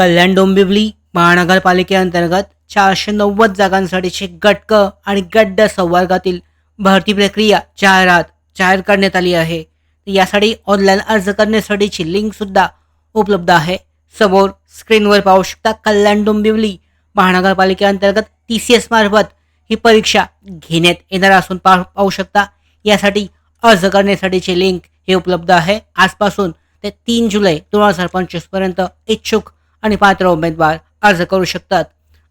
कल्याण डोंबिवली महानगरपालिकेअंतर्गत चारशे नव्वद जागांसाठीचे गटक आणि गड्ड संवर्गातील भरती प्रक्रिया जाहिरात जाहीर करण्यात आली आहे. यासाठी ऑनलाईन अर्ज करण्यासाठीची लिंकसुद्धा उपलब्ध आहे. समोर स्क्रीनवर पाहू शकता कल्याण डोंबिवली महानगरपालिकेअंतर्गत टी सी एस मार्फत ही परीक्षा घेण्यात येणार असून पा पाहू शकता यासाठी अर्ज करण्यासाठीची लिंक हे उपलब्ध आहे. आजपासून ते तीन जुलै दोन हजार पंचवीसपर्यंत इच्छुक आणि पात्र उमेदवार अर्ज करू शकतात.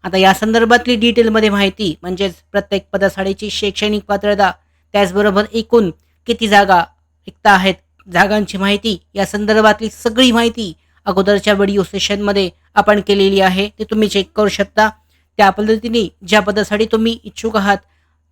आता या संदर्भातली डिटेलमध्ये माहिती म्हणजेच प्रत्येक पदासाठीची शैक्षणिक पात्रता त्याचबरोबर एकूण किती जागा रिक्त आहेत जागांची माहिती या संदर्भातली सगळी माहिती अगोदरच्या व्हिडिओ सेशनमध्ये आपण केलेली आहे. ते तुम्ही चेक करू शकता. त्या पद्धतीने ज्या पदासाठी तुम्ही इच्छुक आहात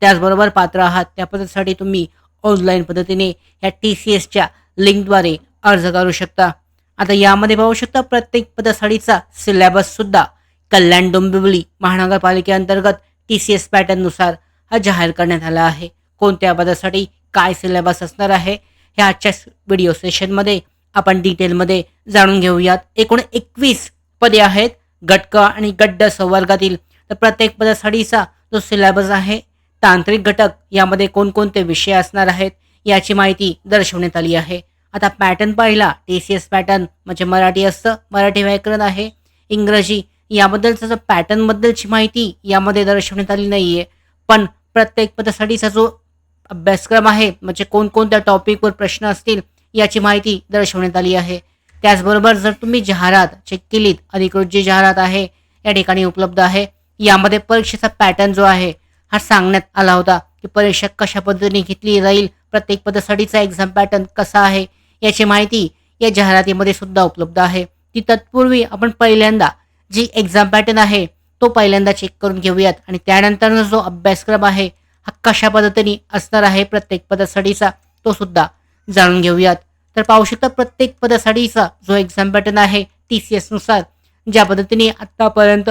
त्याचबरोबर पात्र आहात त्या पदासाठी तुम्ही ऑनलाईन पद्धतीने या टी सी एसच्या लिंकद्वारे अर्ज करू शकता. आता यामध्ये पाहू शकता प्रत्येक पदासाठीचा सिलेबस सुद्धा कल्याण डोंबिवली महानगरपालिकेअंतर्गत टी सी एस पॅटर्ननुसार हा जाहीर करण्यात आला आहे. कोणत्या पदासाठी काय सिलेबस असणार आहे हे आजच्या व्हिडिओ सेशनमध्ये आपण डिटेलमध्ये जाणून घेऊयात. एकूण एकवीस पदे आहेत गटक आणि गड्ड संवर्गातील. तर प्रत्येक पदासाठीचा जो सिलेबस आहे तांत्रिक घटक यामध्ये कोणकोणते विषय असणार आहेत याची माहिती दर्शवण्यात आली आहे. आता पॅटर्न पाहिला टी सी एस पॅटर्न म्हणजे मराठी असतं मराठी व्याकरण आहे. इंग्रजी याबद्दलचा जो पॅटर्नबद्दलची माहिती यामध्ये दर्शवण्यात आली नाही आहे पण प्रत्येक पदासाठीचा जो अभ्यासक्रम आहे म्हणजे कोणकोणत्या टॉपिकवर प्रश्न असतील याची माहिती दर्शवण्यात आली आहे. त्याचबरोबर जर तुम्ही जाहिरात चेक केलीत अधिकृत जी जाहिरात आहे या ठिकाणी उपलब्ध आहे. यामध्ये परीक्षेचा पॅटर्न जो आहे हा सांगण्यात आला होता की परीक्षा कशा पद्धतीने घेतली जाईल प्रत्येक पदासाठीचा एक्झाम पॅटर्न कसा आहे याची माहिती या जाहिरातीमध्ये सुद्धा उपलब्ध आहे. ती तत्पूर्वी आपण पहिल्यांदा जी एक्झाम पॅटर्न आहे तो पहिल्यांदा चेक करून घेऊयात. आणि त्यानंतर जो अभ्यासक्रम आहे हा कशा पद्धतीने असणार आहे प्रत्येक पदासाठीचा तो सुद्धा जाणून घेऊयात. तर पाहू शकता प्रत्येक पदासाठीचा जो एक्झाम पॅटर्न आहे टी सी एसनुसार ज्या पद्धतीने आत्तापर्यंत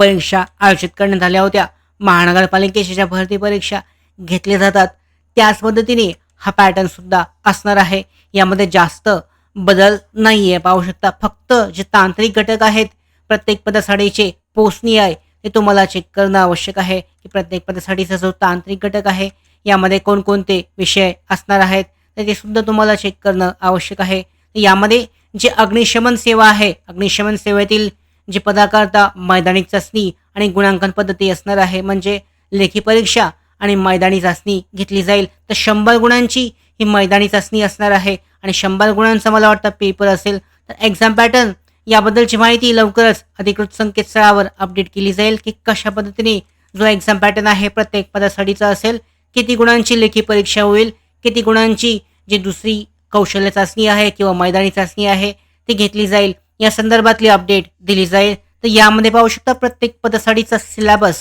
परीक्षा आयोजित करण्यात आल्या होत्या महानगरपालिकेच्या ज्या भरती परीक्षा घेतल्या जातात त्याच पद्धतीने हा पॅटर्न सुद्धा असणार आहे. यामध्ये जास्त बदल नाही आहे पाहू शकता. फक्त जे तांत्रिक घटक आहेत प्रत्येक पदासाठीचे पोचणी आहे ते तुम्हाला चेक करणं आवश्यक आहे की प्रत्येक पदासाठीचा जो तांत्रिक घटक आहे यामध्ये कोणकोणते विषय असणार आहेत तर ते सुद्धा तुम्हाला चेक करणं आवश्यक आहे. यामध्ये जे अग्निशमन सेवा आहे अग्निशमन सेवेतील जे पदाकरता मैदानी चाचणी आणि गुणांकन पद्धती असणार आहे म्हणजे लेखी परीक्षा आणि मैदानी चाचणी घेतली जाईल. तर शंभर गुणांची ही मैदानी चाचणी असणार आहे. आणि शंभर गुणांचा मला वाटतं पेपर असेल. तर एक्झाम पॅटर्न याबद्दलची माहिती लवकरच अधिकृत संकेतस्थळावर अपडेट केली जाईल की कशा पद्धतीने जो एक्झाम पॅटर्न आहे प्रत्येक पदासाठीचा असेल. किती गुणांची लेखी परीक्षा होईल. किती गुणांची जी दुसरी कौशल्य चाचणी आहे किंवा मैदानी चाचणी आहे ती घेतली जाईल. या संदर्भातली अपडेट दिली जाईल. तर यामध्ये पाहू शकता प्रत्येक पदासाठीचा सिलेबस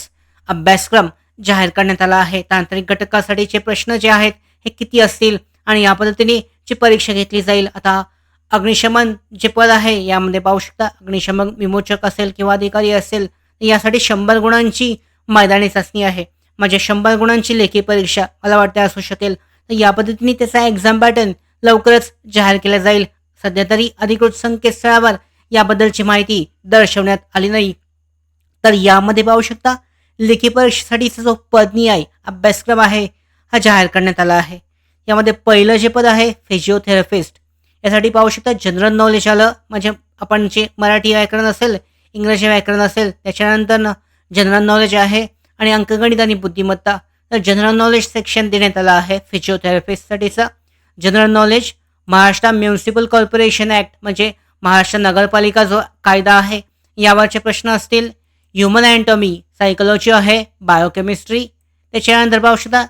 अभ्यासक्रम जाहीर करण्यात आला आहे. तांत्रिक घटकासाठीचे प्रश्न जे आहेत हे किती असतील आणि या पद्धतीने जी परीक्षा घेतली जाईल आता अग्निशमन जे पद आहे यामध्ये पाहू शकता अग्निशमन विमोचक असेल किंवा अधिकारी असेल यासाठी शंभर गुणांची मैदानी चाचणी आहे. म्हणजे शंभर गुणांची लेखी परीक्षा मला वाटते असू शकेल. तर या पद्धतीने त्याचा एक्झाम पॅटर्न लवकरच जाहीर केला जाईल. सध्या तरी अधिकृत संकेतस्थळावर याबद्दलची माहिती दर्शवण्यात आली नाही. तर यामध्ये पाहू शकता लेखी परीक्षेसाठीचा जो पदनियाय अभ्यासक्रम आहे हा जाहीर करण्यात आला आहे. यामध्ये पहिलं जे पद आहे फिजिओथेरपिस्ट यासाठी पाहू शकता जनरल नॉलेज आलं. म्हणजे आपण जे मराठी व्याकरण असेल इंग्रजी व्याकरण असेल त्याच्यानंतर जनरल नॉलेज आहे आणि अंकगणित आणि बुद्धिमत्ता. तर जनरल नॉलेज सेक्शन देण्यात आलं आहे फिजिओथेरपिस्टसाठीचं general knowledge Maharashtra municipal corporation act म्हणजे महाराष्ट्र नगरपालिका जो कायदा आहे यावरचे प्रश्न असतील. ह्युमन अँटॉमी सायकोलॉजी आहे बायोकेमिस्ट्री त्याच्यानंतर पाहू शकता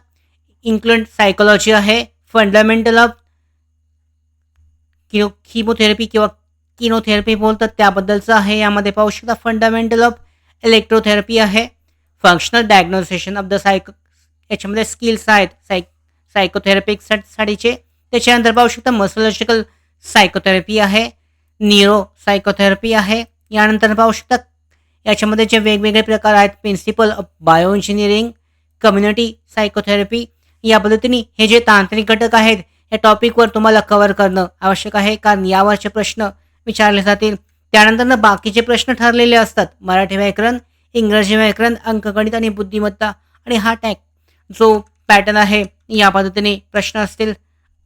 इन्क्लुड सायकोलॉजी आहे फंडामेंटल ऑफ किनो किमोथेरपी किंवा किनोथेरपी बोलतात त्याबद्दलचं आहे यामध्ये पाहू शकता फंडामेंटल ऑफ इलेक्ट्रोथेरपी आहे functional diagnosis of the psycho याच्यामध्ये स्किल्स आहेत सायक सायकोथेरपिकसाठीचे त्याच्यानंतर पाहू शकता मसोलॉजिकल सायकोथेरपी आहे न्यूरो सायकोथेरपी आहे यानंतर पाहू शकता याच्यामध्ये जे वेगवेगळे प्रकार आहेत principle of bioengineering community psychotherapy या पद्धतीने हे जे तांत्रिक घटक आहेत या टॉपिकवर तुम्हाला कव्हर करणं आवश्यक आहे. कारण यावरचे प्रश्न विचारले जातील. त्यानंतर बाकीचे प्रश्न ठरलेले असतात. मराठी व्याकरण इंग्रजी व्याकरण अंकगणित आणि बुद्धिमत्ता. आणि हा टॅग जो पॅटर्न आहे या पद्धतीने प्रश्न असतील.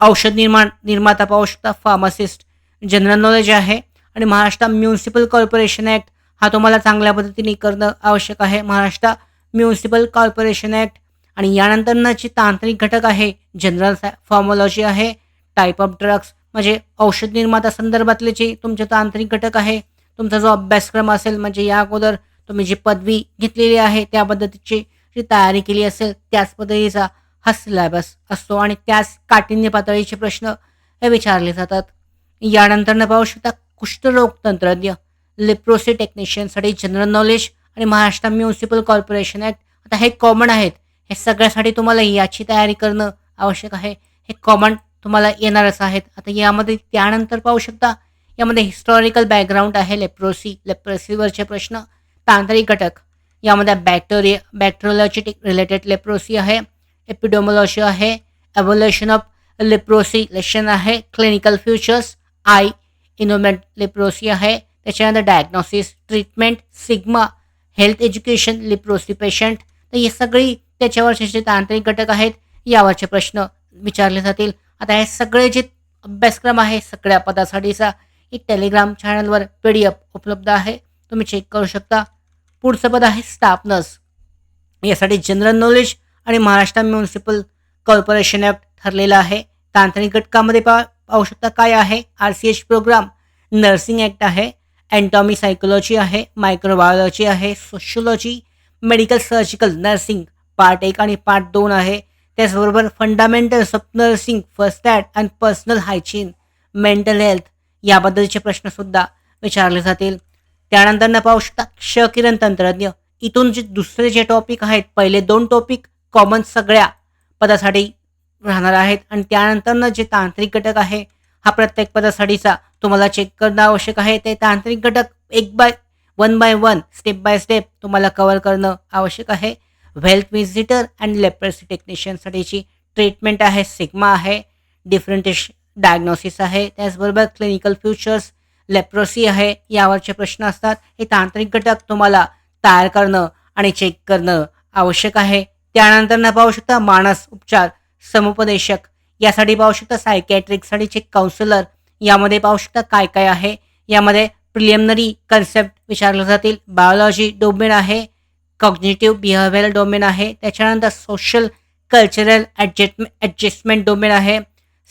औषध निर्माण निर्माता पाहू शकता फार्मासिस्ट जनरल नॉलेज आहे. आणि महाराष्ट्र म्युन्सिपल कॉर्पोरेशन ॲक्ट हा तुम्हाला चांगल्या पद्धतीने करणं आवश्यक आहे. महाराष्ट्र म्युन्सिपल कॉर्पोरेशन ॲक्ट आणि यानंतरनं जे तांत्रिक घटक आहे. जनरल फॉर्मॉलॉजी आहे. टाईप ऑफ ड्रग्स म्हणजे औषध निर्माता संदर्भातले जे तुमचे तांत्रिक घटक आहे. तुमचा जो अभ्यासक्रम असेल म्हणजे या अगोदर तुम्ही जी पदवी घेतलेली आहे त्या पद्धतीची जी तयारी केली असेल त्याच पद्धतीचा हा सिलेबस असतो आणि त्याच काठिण्य पातळीचे प्रश्न हे विचारले जातात. यानंतरनं पाहू शकता कुष्ठरोग तंत्रज्ञ लिप्रोसी टेक्निशियनसाठी जनरल नॉलेज आणि महाराष्ट्र म्युन्सिपल कॉर्पोरेशन ॲक्ट आता हे कॉमन आहेत. हे सगळ्यासाठी तुम्हाला याची तयारी करणं आवश्यक आहे. हे कॉमन तुम्हाला येणारच आहेत. आता यामध्ये त्यानंतर पाहू शकता यामध्ये हिस्टॉरिकल बॅकग्राऊंड आहे लेप्रोसी लेप्रोसीवरचे प्रश्न. तांत्रिक घटक. यामध्ये बॅक्टेरिया बॅक्टेरियोलॉजी रिलेटेड लेप्रोसी आहे. एपिडोमोलॉजी आहे. एव्होल्युशन ऑफ लेप्रोसी लेशन आहे. क्लिनिकल फ्युचर्स आय इनोमेट लेप्रोसी आहे. त्याच्यानंतर diagnosis treatment stigma health education leprosy patient तर हे सगळी त्याच्यावरचे जे तांत्रिक घटक आहेत यावरचे प्रश्न विचारले जातील. आता हे सगळे जे अभ्यासक्रम आहे सगळ्या पदासाठीचा एक टेलिग्राम चॅनलवर पी डी एफ उपलब्ध आहे. तुम्ही चेक करू शकता. पुढचं पद आहे स्टाफ नर्स यासाठी जनरल नॉलेज आणि महाराष्ट्र म्युन्सिपल कॉर्पोरेशन ॲक्ट ठरलेलं आहे. तांत्रिक घटकामध्ये पा पाहू शकता काय आहे? R C H programme nursing act आहे. अँटॉमी सायकोलॉजी आहे मायक्रोबायोलॉजी आहे sociology medical surgical nursing part एक आणि पार्ट दोन आहे. त्याचबरोबर fundamentals of nursing first aid and personal hygiene mental health याबद्दलचे प्रश्नसुद्धा विचारले जातील. त्यानंतर न पाहू शकता क्षकिरण तंत्रज्ञ. इथून जे दुसरे जे टॉपिक आहेत पहिले दोन टॉपिक कॉमन सगळ्या पदासाठी राहणार आहेत. आणि त्यानंतरनं जे तांत्रिक घटक आहे हा प्रत्येक पदासाठीचा तुम्हाला चेक करणं आवश्यक आहे. ते तांत्रिक घटक एक by one by one step by step तुम्हाला कवर करणं आवश्यक आहे. वेल्थ विजिटर अँड लेप्रसी टेक्निशियनसाठीची ट्रीटमेंट आहे. सिग्मा आहे. डिफरंटेश डायग्नोसिस आहे. त्याचबरोबर क्लिनिकल फ्युचर्स लेप्रोसी आहे. यावरचे प्रश्न असतात. हे तांत्रिक घटक तुम्हाला तयार करणं आणि चेक करणं आवश्यक आहे. त्यानंतर न पाहू शकता मानस उपचार समुपदेशक. यासाठी पाहू शकता सायकॅट्रिकसाठीचे काउन्सिलर यामध्ये पाहू शकता काय काय आहे. यामध्ये प्रिलिमिनरी कन्सेप्ट विचारले जातील. बायोलॉजी डोमेन आहे. कॉग्नेटिव्ह बिहेवियर डोमेन आहे. त्याच्यानंतर social cultural adjust adjustment domain आहे.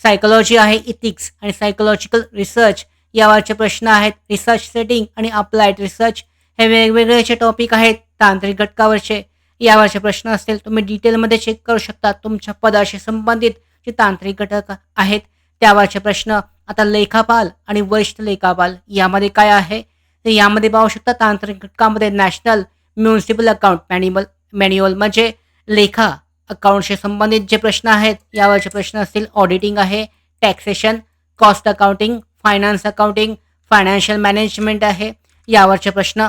सायकोलॉजी आहे इथिक्स आणि सायकोलॉजिकल रिसर्च यावरचे प्रश्न आहेत. रिसर्च सेटिंग आणि अप्लाइड रिसर्च हे वेगवेगळे जे टॉपिक आहेत तांत्रिक घटकावरचे यावरचे प्रश्न असतील तुम्ही डिटेलमध्ये चेक करू शकता. तुमच्या पदाशी संबंधित जे तांत्रिक घटक आहेत त्यावरचे प्रश्न आता लेखापाल आणि वरिष्ठ लेखापाल यामध्ये काय आहे? तर यामध्ये पाहू शकता तांत्रिक घटकामध्ये national municipal account manual manual म्हणजे लेखा अकाउंटशी संबंधित जे प्रश्न आहेत यावरचे प्रश्न असतील ऑडिटिंग आहे taxation cost accounting finance accounting financial management आहे यावरचे प्रश्न.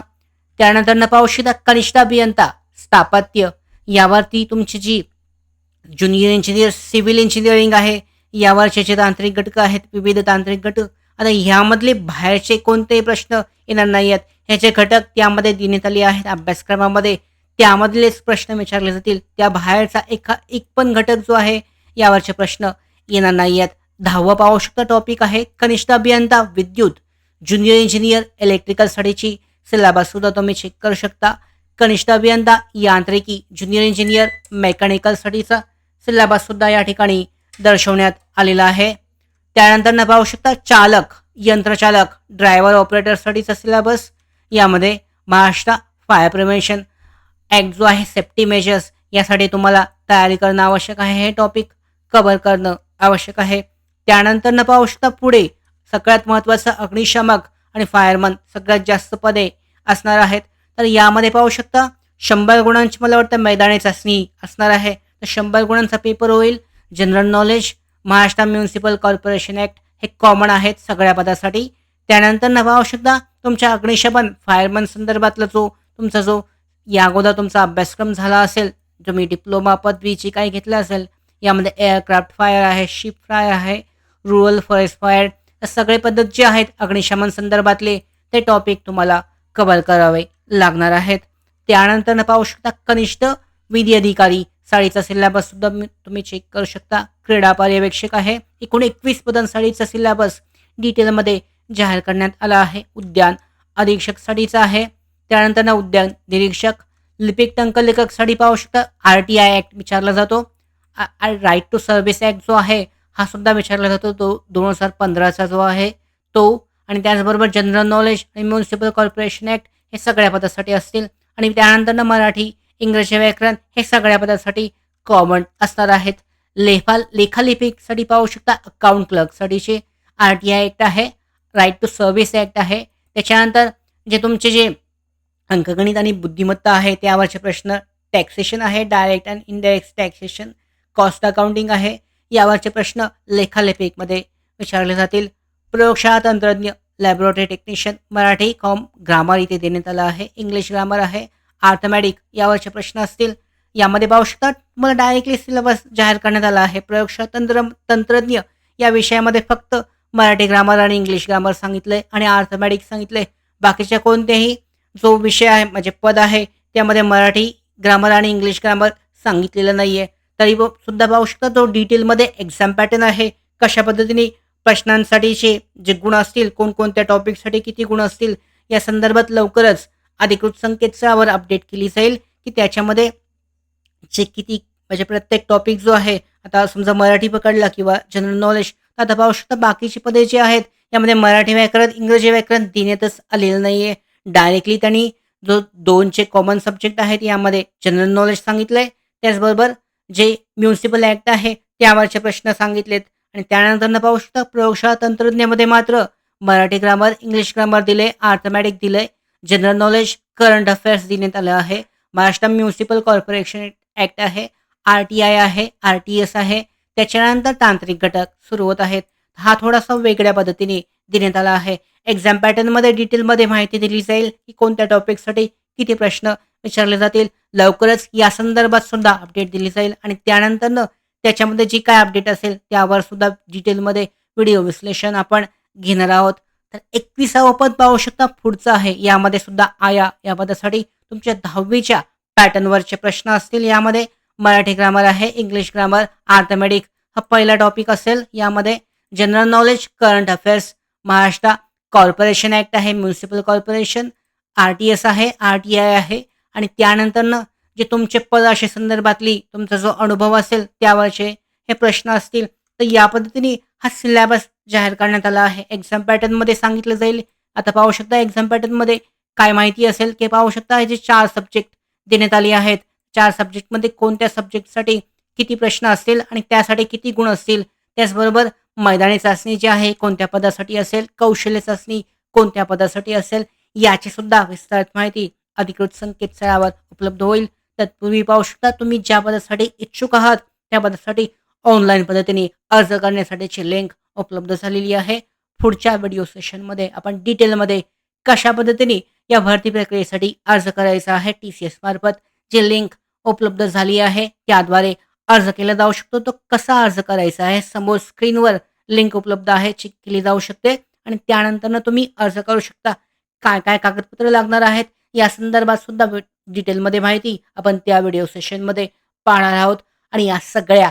त्यानंतर न पाहू शकता कनिष्ठ अभियंता स्थापत्य. यावरती तुमची जी ज्युनियर इंजिनियर सिव्हिल इंजिनिअरिंग आहे या जे तांत्रिक घटक आहेत विविध तांत्रिक घटक. आता ह्यामधले बाहेरचे कोणतेही प्रश्न येणार नाही आहेत ह्याचे घटक त्यामध्ये देण्यात आले आहेत. अभ्यासक्रमामध्ये त्यामधलेच प्रश्न विचारले जातील. त्या बाहेरचा एका एक पण घटक जो आहे यावरचे प्रश्न येणार नाही आहेत दहावं पाहू शकता टॉपिक आहे कनिष्ठ अभियंता विद्युत. ज्युनियर इंजिनियर इलेक्ट्रिकल स्टडीची सिलेबस सुद्धा तुम्ही चेक करू शकता. कनिष्ठ अभियंता यांत्रिकी. ज्युनियर इंजिनियर मेकॅनिकल स्टडीचा सिलेबस सुद्धा या ठिकाणी दर्शवण्यात आलेला आहे. त्यानंतर न पाहू शकता चालक यंत्रचालक ड्रायव्हर ऑपरेटरसाठीच असलेला बस. यामध्ये महाराष्ट्र फायर प्रिव्हेन्शन ॲक्ट जो आहे. सेफ्टी मेजर्स यासाठी तुम्हाला तयारी करणं आवश्यक आहे. हे टॉपिक कव्हर करणं आवश्यक आहे. त्यानंतर न पाहू शकता पुढे सगळ्यात महत्त्वाचं अग्निशामक आणि फायरमन सगळ्यात जास्त पदे असणार आहेत. तर यामध्ये पाहू शकता शंभर गुणांची मला वाटतं मैदानी चाचणी असणार आहे. तर शंभर गुणांचा पेपर होईल. General knowledge Maharashtra municipal corporation act हे कॉमन आहेत सगळ्या पदासाठी. त्यानंतर न पाहू शकता तुमच्या अग्निशमन फायरमन संदर्भातला जो तुमचा जो या अगोदर तुमचा अभ्यासक्रम झाला असेल तुम्ही डिप्लोमा पदवीची काही घेतलं असेल यामध्ये एअरक्राफ्ट फायर आहे शिप फायर आहे रुरल फॉरेस्ट फायर सगळे पद्धत जे आहेत अग्निशमन संदर्भातले ते टॉपिक तुम्हाला कव्हर करावे लागणार आहेत. त्यानंतर न पाहू शकता कनिष्ठ विधी अधिकारी साडीचा सिलेबस सुद्धा तुम्ही चेक करू शकता. क्रीडा पर्यवेक्षक आहे. एकूण एकवीस पदांसाठीचा सिलेबस डिटेलमध्ये जाहीर करण्यात आला आहे. उद्यान अधीक्षक साडीचा आहे. त्यानंतर ना उद्यान निरीक्षक लिपिक टंकलेखक साडी पाहू शकता. आर टी आय ॲक्ट विचारला जातो. राईट टू सर्व्हिस ॲक्ट जो आहे हा सुद्धा विचारला जातो. तो दोन हजार पंधराचा जो आहे तो. आणि त्याचबरोबर जनरल नॉलेज आणि म्युन्सिपल कॉर्पोरेशन ॲक्ट हे सगळ्या पदासाठी असतील. आणि त्यानंतर मराठी इंग्रजी व्याकरण हे सगळ्या पदासाठी कॉमन असणार आहेत. लेखा लेखालिपिकसाठी पाहू शकता अकाउंट क्लर्कसाठीचे आर टी आय ॲक्ट आहे राईट टू सर्व्हिस ॲक्ट आहे. त्याच्यानंतर जे तुमचे जे अंकगणित आणि बुद्धिमत्ता आहे त्यावरचे प्रश्न टॅक्सेशन आहे direct and indirect taxation cost accounting आहे. यावरचे प्रश्न लेखालेपिकमध्ये विचारले जातील. प्रयोगशाळा तंत्रज्ञ लॅबोरेटरी टेक्निशियन मराठी कॉम ग्रामर इथे देण्यात आलं आहे. इंग्लिश ग्रामर आहे. आर्थमॅटिक यावरचे प्रश्न असतील. यामध्ये पाहू शकता मला डायरेक्टली सिलेबस जाहीर करण्यात आला आहे. प्रयोगशाळा तंत्र तंत्रज्ञ या विषयामध्ये फक्त मराठी ग्रामर आणि इंग्लिश ग्रामर सांगितले आणि आर्थमॅटिक सांगितले बाकीच्या कोणतेही जो विषय आहे म्हणजे पद आहे त्यामध्ये मराठी ग्रामर आणि इंग्लिश ग्रामर सांगितलेलं नाही आहे तरी ब- सुद्धा पाहू शकता तो डिटेलमध्ये एक्झाम पॅटर्न आहे कशा पद्धतीने प्रश्नांसाठीचे जे गुण असतील कोणकोणत्या टॉपिकसाठी किती गुण असतील या संदर्भात लवकरच अधिकृत संकेतस्थळावर अपडेट केली जाईल की त्याच्यामध्ये जे किती म्हणजे प्रत्येक टॉपिक जो आहे आता समजा मराठी पकडला किंवा जनरल नॉलेज आता पाहू शकता बाकीची पदे जी आहेत यामध्ये मराठी व्याकरण इंग्रजी व्याकरण देण्यातच आलेलं नाही आहे डायरेक्टली त्यांनी जो दोनचे कॉमन सब्जेक्ट आहेत यामध्ये जनरल नॉलेज सांगितलं आहे त्याचबरोबर जे म्युन्सिपल ॲक्ट आहे त्यावरचे प्रश्न सांगितलेत. आणि त्यानंतर पाहू शकता प्रयोगशाळा तंत्रज्ञामध्ये मात्र मराठी ग्रामर इंग्लिश ग्रामर दिले आर्थमॅटिक दिले जनरल नॉलेज करंट अफेअर्स देण्यात आलं आहे. महाराष्ट्र म्युन्सिपल कॉर्पोरेशन ॲक्ट आहे आर टी आय आहे आर टी एस आहे. त्याच्यानंतर तांत्रिक घटक सुरू होत आहेत. हा थोडासा वेगळ्या पद्धतीने देण्यात आला आहे. एक्झाम पॅटर्नमध्ये डिटेलमध्ये माहिती दिली जाईल की कोणत्या टॉपिकसाठी किती प्रश्न विचारले जातील. लवकरच या संदर्भात सुद्धा अपडेट दिली जाईल आणि त्यानंतर त्याच्यामध्ये जी काय अपडेट असेल त्यावर सुद्धा डिटेलमध्ये व्हिडिओ विश्लेषण आपण घेणार आहोत. तर एकविसावं पद पाहू शकता. पुढचं आहे. यामध्ये सुद्धा आया या पदासाठी तुमच्या दहावीच्या पॅटर्नवरचे प्रश्न असतील यामध्ये. मराठी ग्रामर आहे इंग्लिश ग्रामर आर्थमॅटिक हा पहिला टॉपिक असेल. यामध्ये general knowledge current affairs Maharashtra corporation act आहे municipal corporation R T S आहे आर टी आय आहे. आणि त्यानंतरनं जे तुमचे पदाशी संदर्भातली तुमचा जो अनुभव असेल त्यावरचे हे प्रश्न असतील. तर या पद्धतीने हा सिलेबस जाहीर करण्यात आला आहे. एक्झाम पॅटर्नमध्ये सांगितलं जाईल. आता पाहू शकता एक्झाम पॅटर्नमध्ये काय माहिती असेल की पाहू शकता. जे चार सब्जेक्ट देण्यात आले आहेत चार सब्जेक्टमध्ये कोणत्या सब्जेक्टसाठी किती प्रश्न असतील आणि त्यासाठी किती गुण असतील त्याचबरोबर मैदानी चाचणी जी आहे कोणत्या पदासाठी असेल कौशल्य चाचणी कोणत्या पदासाठी असेल याची सुद्धा विस्तारित माहिती अधिकृत संकेतस्थळावर उपलब्ध होईल. तत्पूर्वी पाहू शकता तुम्ही ज्या पदासाठी इच्छुक आहात त्या पदासाठी ऑनलाईन पद्धतीने अर्ज करण्यासाठीची लिंक उपलब्ध झालेली आहे. पुढच्या व्हिडिओ सेशनमध्ये आपण डिटेलमध्ये कशा पद्धतीने या भरती प्रक्रियेसाठी अर्ज करायचा आहे टी सी एस मार्फत जी लिंक उपलब्ध झाली आहे त्याद्वारे अर्ज केला जाऊ शकतो. तो कसा अर्ज करायचा आहे समोर स्क्रीनवर लिंक उपलब्ध आहे चेक केली जाऊ शकते. आणि त्यानंतर तुम्ही अर्ज करू शकता. काय काय कागदपत्र लागणार आहेत या संदर्भात सुद्धा डिटेलमध्ये माहिती आपण त्या व्हिडिओ सेशनमध्ये पाहणार आहोत. आणि या सगळ्या